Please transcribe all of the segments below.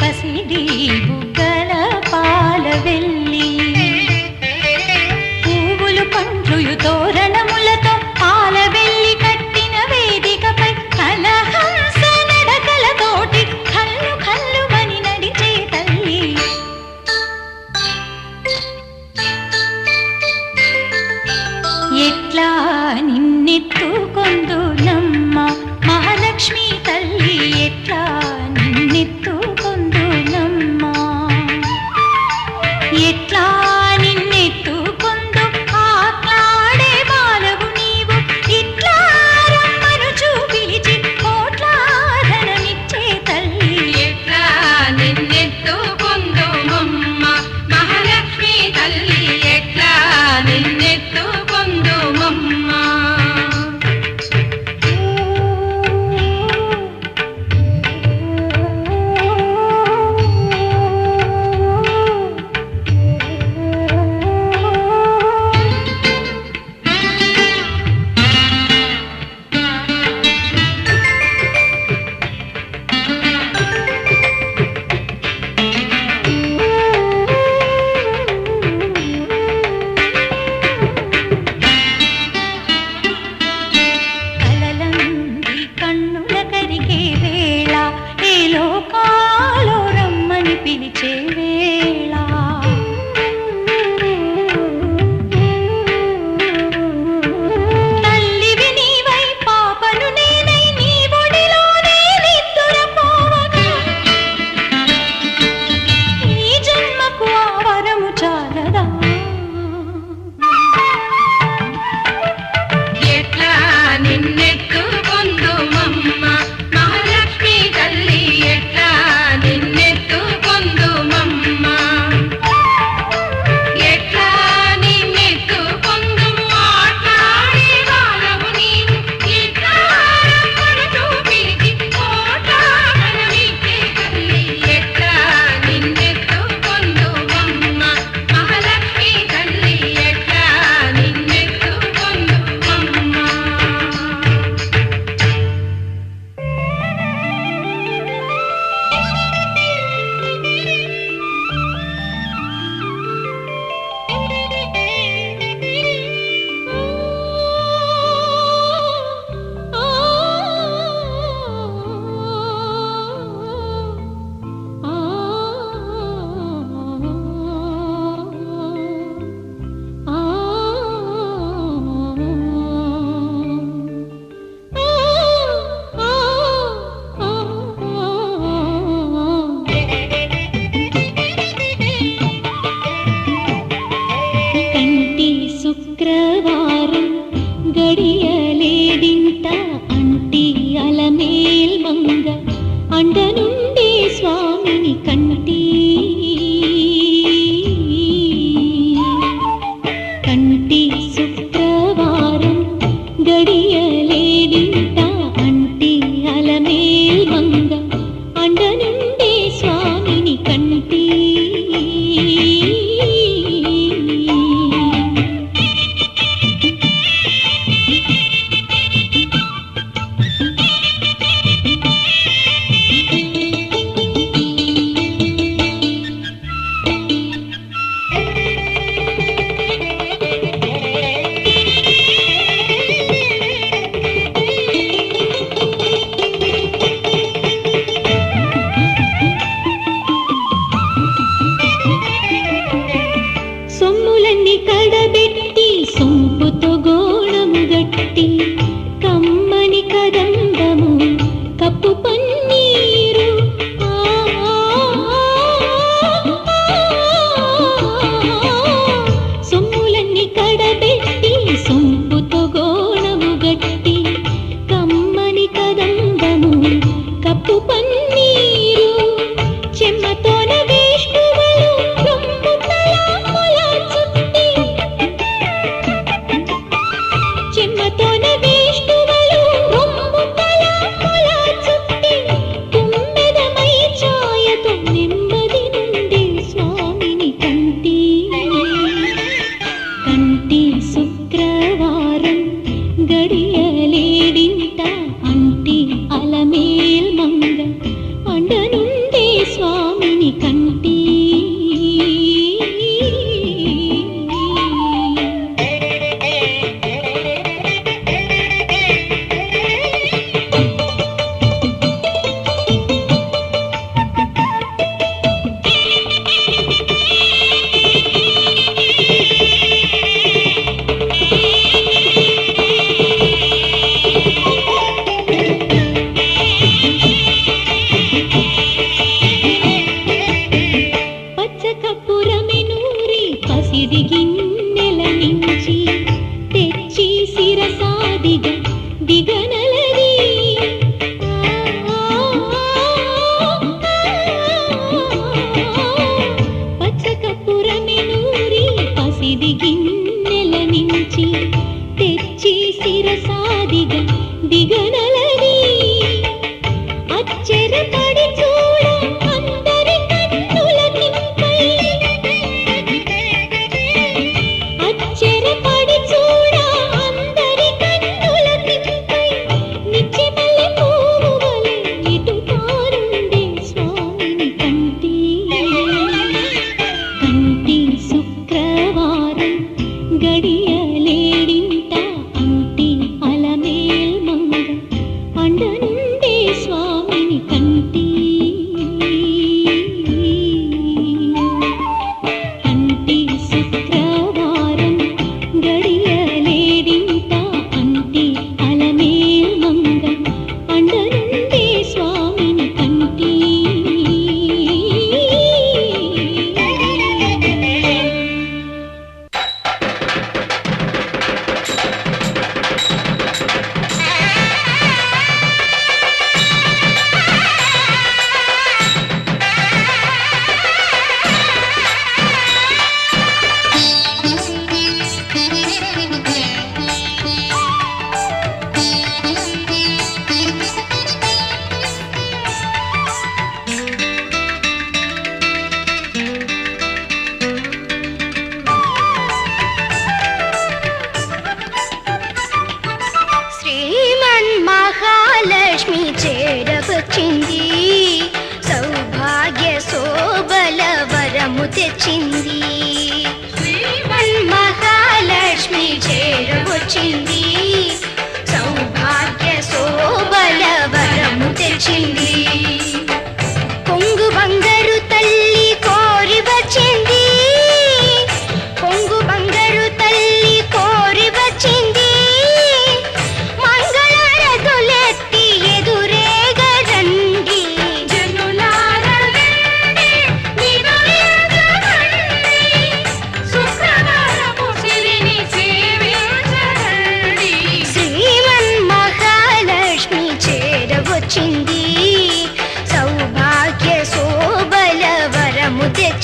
పసిడీ ತಿಳಿಯಲೇನಿದ್ದ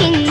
watching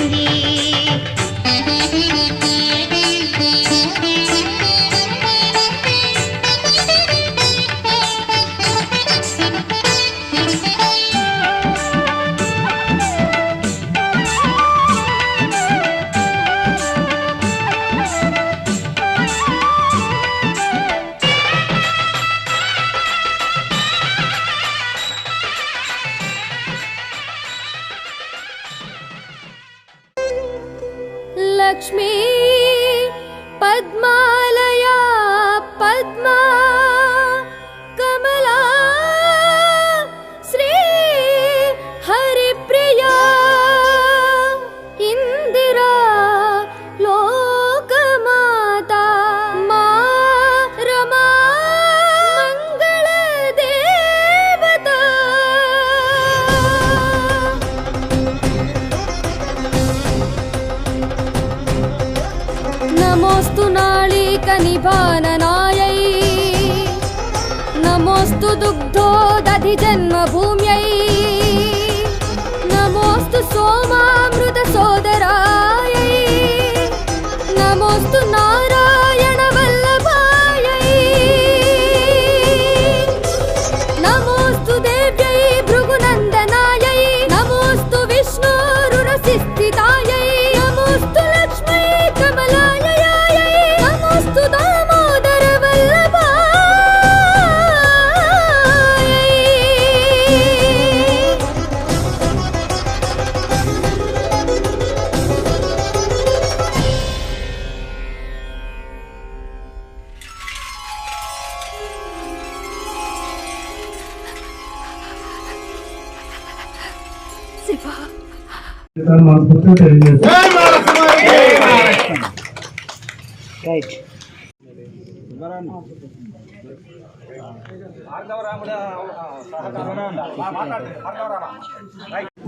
right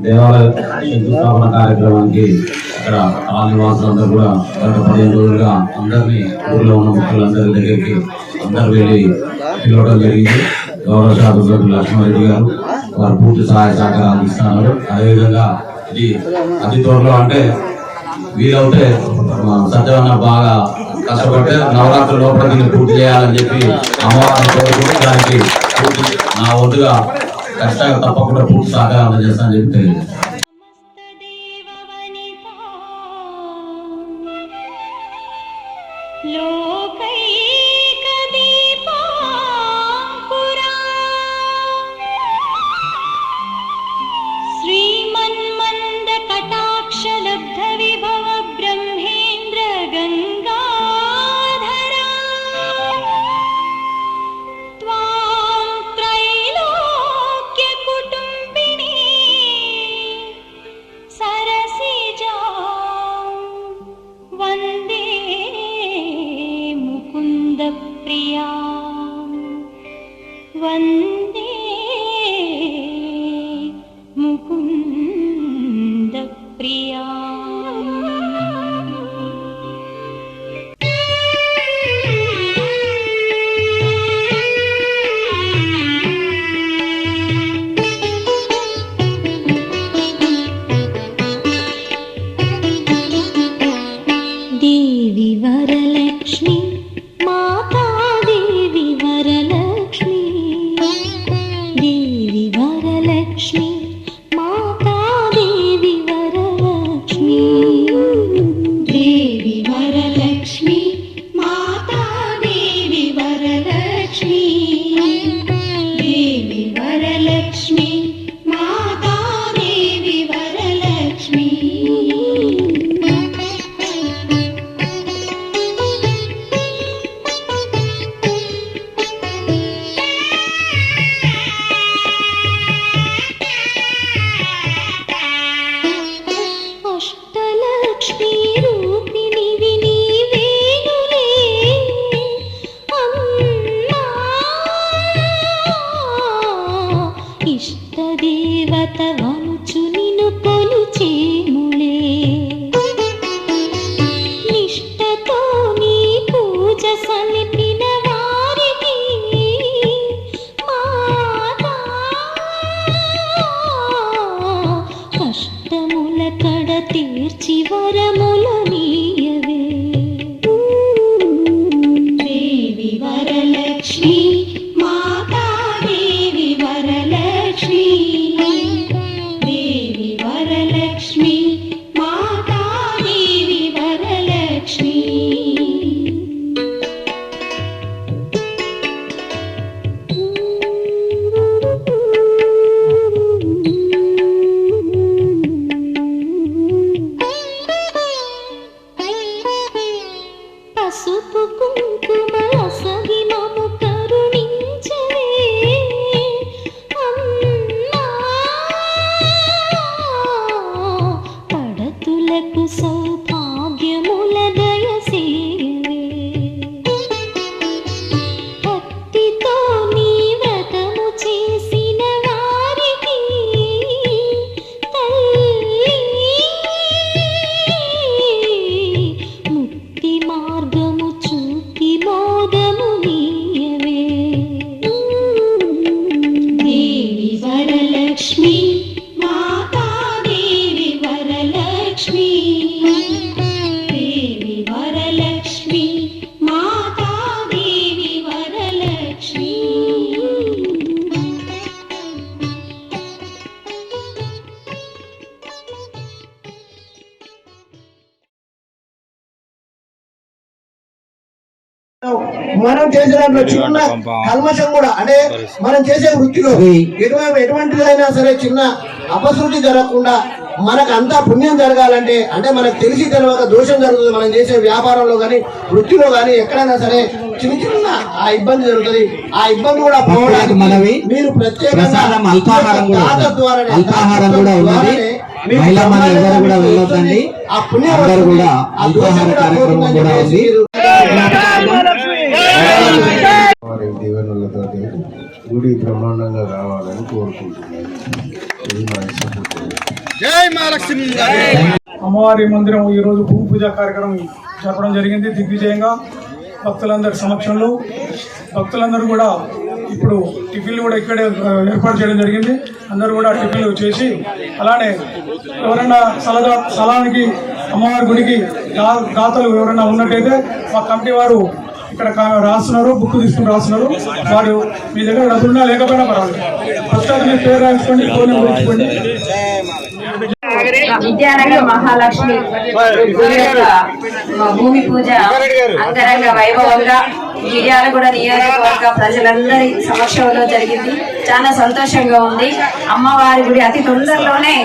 దేవాలయ శంకుస్థాపన కార్యక్రమానికి ఇక్కడ ఆదివాసులందరూ కూడా గత పదిహేను రోజులుగా అందరినీ ఊర్లో ఉన్న ముఖ్యులందరి దగ్గరికి అందరు వెళ్ళి పిలవడం జరిగింది. గౌరవ శాసనసభ్యులు లక్ష్మారెడ్డి గారు వారు పూర్తి సహాయ సహకారాలు అందిస్తున్నారు. అదేవిధంగా ఇది అతి త్వరలో అంటే వీలవుతే సత్యవన్న బాగా కష్టపడితే నవరాత్రి లోపల దీన్ని పూర్తి చేయాలని చెప్పి అమ్మవారిని కోరుకుంటూ దానికి నా ఒడ్డుగా కష్టంగా తప్పకుండా పూర్తి సహకారం అందజేస్తానని చెప్పి తెలియజేస్తాను. श्री Me. దాంట్లో చిన్న కల్మషం కూడా. అంటే మనం చేసే వృత్తిలో ఎటువంటి ఎటువంటిదైనా సరే చిన్న అపశృతి జరగకుండా మనకు అంతా పుణ్యం జరగాలంటే అంటే మనకు తెలిసి తెలియక దోషం జరుగుతుంది మనం చేసే వ్యాపారంలో కానీ వృత్తిలో కానీ ఎక్కడైనా సరే చిన్న చిన్న ఆ ఇబ్బంది జరుగుతుంది. ఆ ఇబ్బంది కూడా పోవడానికి మనవి మీరు ప్రత్యేకంగా ప్రసాదం అల్పాహారం కూడా అల్పాహారం కూడా దాతృత్వం ఉన్నది ద్వారానే మీకు మహిళా మన ఎవరు కూడా వెళ్ళొద్దండి. అందరూ అల్పాహార కార్యక్రమం కూడా ఉంది. గుడి బ్రహ్మాండంగా కావాలని కోరుకుంటున్నాను. ఇది మా ఇష్టపూర్తి. అమ్మవారి మందిరం ఈ రోజు భూమి పూజ కార్యక్రమం జరపడం జరిగింది దిగ్విజయంగా. భక్తులందరి సమక్షంలో. భక్తులందరూ కూడా ఇప్పుడు టిఫిన్లు కూడా ఇక్కడే ఏర్పాటు చేయడం జరిగింది. అందరూ కూడా టిఫిన్లు చేసి అలానే ఎవరైనా సలహా స్థలానికి అమ్మవారి గుడికి దాతలు ఎవరైనా ఉన్నట్టయితే మా కమిటీ వారు ఇక్కడ రాస్తున్నారు బుక్ తీసుకుని రాస్తున్నారు. వాడు మీ దగ్గర డబ్బులున్నా లేకపోయినా పర్వాలేదు. ఫస్ట్ అది మీ పేరు రాసుకోండి ఫోన్ నెంబర్ ఇచ్చుకోండి. విద్యానగర్ మహాలక్ష్మి భూమి పూజ అంగరంగ వైభవంగా మిర్యాలగూడ నియోజకవర్గ ప్రజలందరి సమక్షంలో జరిగింది. చాలా సంతోషంగా ఉంది. అమ్మవారి గుడి అతి తొందరలోనే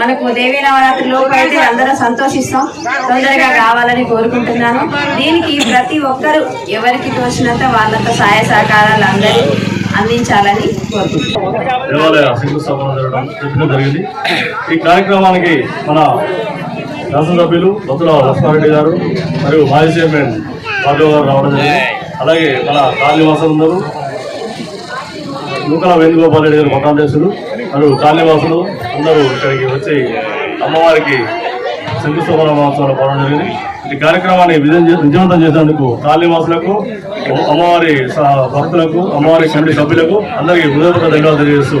మనకు దేవీ నవరాత్రి లోపు అయితే అందరం సంతోషిస్తాం. తొందరగా కావాలని కోరుకుంటున్నాను. దీనికి ప్రతి ఒక్కరూ ఎవరికి తోచినంత వాళ్ళంత సహాయ సహకారాలు అందరూ అందించాలని కోరుకుంటున్నాను దేవాలయ జరిగింది. ఈ కార్యక్రమానికి మన శాసనసభ్యులు బతుల లక్ష్మారెడ్డి గారు మరియు మాజీ చైర్మన్ పాటు గారు రావడం జరిగింది. అలాగే మన కాళీవాసులు ఉన్నారు నూకల వేణుగోపాల్ రెడ్డి గారు మఠాధ్యక్షులు మరియు కాళీవాసులు అందరూ ఇక్కడికి వచ్చి అమ్మవారికి శంకుస్థాపన మహోత్సవాలు పాల్గొనడం జరిగింది. ఈ కార్యక్రమాన్ని విజయం విజయవంతం చేసేందుకు కాళీవాసులకు అమ్మవారి స- భక్తులకు అమ్మవారి కమిటీ సభ్యులకు అందరికీ హృదయపూర్వక ధన్యవాదాలు తెలియజేస్తూ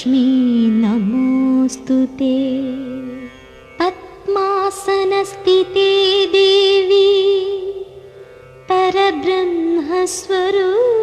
महालक्ष्मी नमोऽस्तु ते। पद्मासनस्थिते देवी परब्रह्मस्वरूपिणी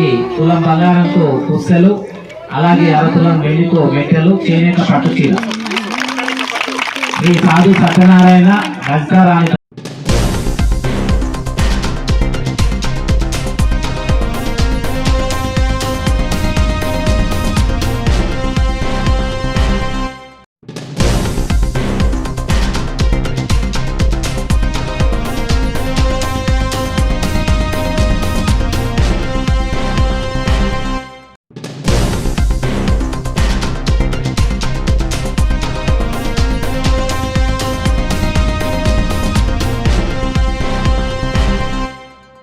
వారికి తులం బంగారంతో పుస్తలు అలాగే అరతులం వెండితో మెట్టెలు చేనేత పట్టు చీర. శ్రీ సాధు సత్యనారాయణ గంటారాణి